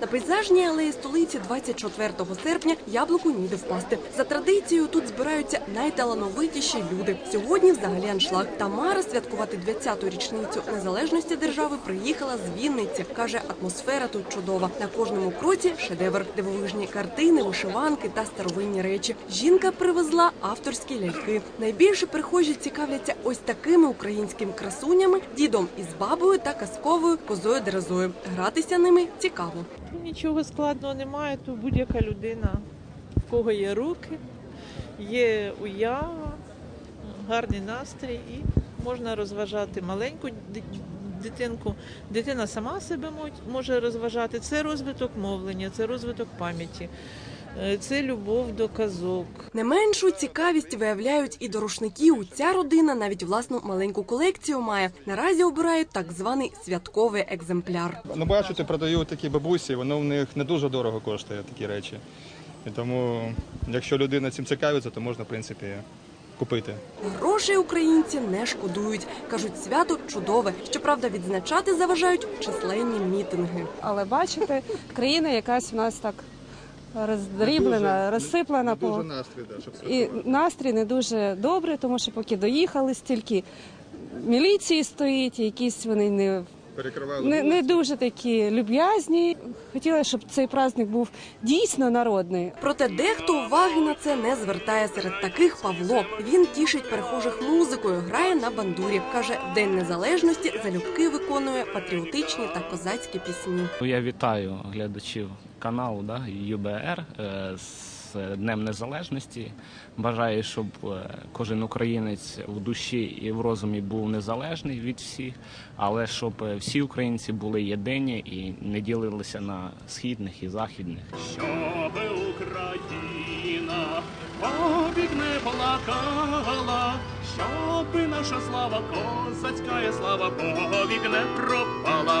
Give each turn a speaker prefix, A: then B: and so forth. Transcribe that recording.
A: На пейзажній алеї столиці 24 серпня яблуку ніде впасти. За традицією тут збираються найталановитіші люди. Сьогодні взагалі аншлаг. Тамара святкувати 20-ту річницю незалежності держави приїхала з Вінниці. Каже, атмосфера тут чудова. На кожному кроці шедевр, дивовижні картини, вишиванки та старовинні речі. Жінка привезла авторські ляльки. Найбільше прихожі цікавляться ось такими українськими красунями, дідом із бабою та казковою козою дерезою. Гратися ними цікаво.
B: Нічого складного немає. Тут будь-яка людина, в кого є руки, є уява, гарний настрій і можна розважати маленьку дитинку. Дитина сама себе мо- може розважати. Це розвиток мовлення, це розвиток пам'яті, це любов до казок.
A: Не меншу цікавість виявляють і до рушників. Ця родина навіть власну маленьку колекцію має. Наразі обирають так званий святковий екземпляр.
C: Ну, бачите, продають такі бабусі, воно в них не дуже дорого коштує такі речі. І тому, якщо людина цим цікавиться, то можна, в принципі, купити.
A: Грошей українці не шкодують. кажуть, свято чудове. Щоправда, відзначати заважають численні мітинги.
D: Але бачите, країна якась у нас так роздріблена, розсиплена по
C: настрій, да, щоб
D: і настрій не дуже добрий, тому що поки доїхали, стільки міліції стоїть, якісь вони не,
C: перекривали.
D: не, не дуже такі люб'язні. Хотіла, щоб цей праздник був дійсно народний.
A: Проте дехто уваги на це не звертає серед таких Павло. Він тішить перехожих музикою, грає на бандурі. каже, в день незалежності залюбки виконує патріотичні та козацькі пісні.
E: Ну, Я вітаю глядачів каналу да, ЮБР е, Днем Незалежності. Бажаю, щоб е, кожен українець в душі і в розумі був незалежний від всіх, але щоб е, всі українці були єдині і не ділилися на східних і західних.
F: Щоби Україна повік не плакала, щоби наша слава, козацька слава повік не пропала.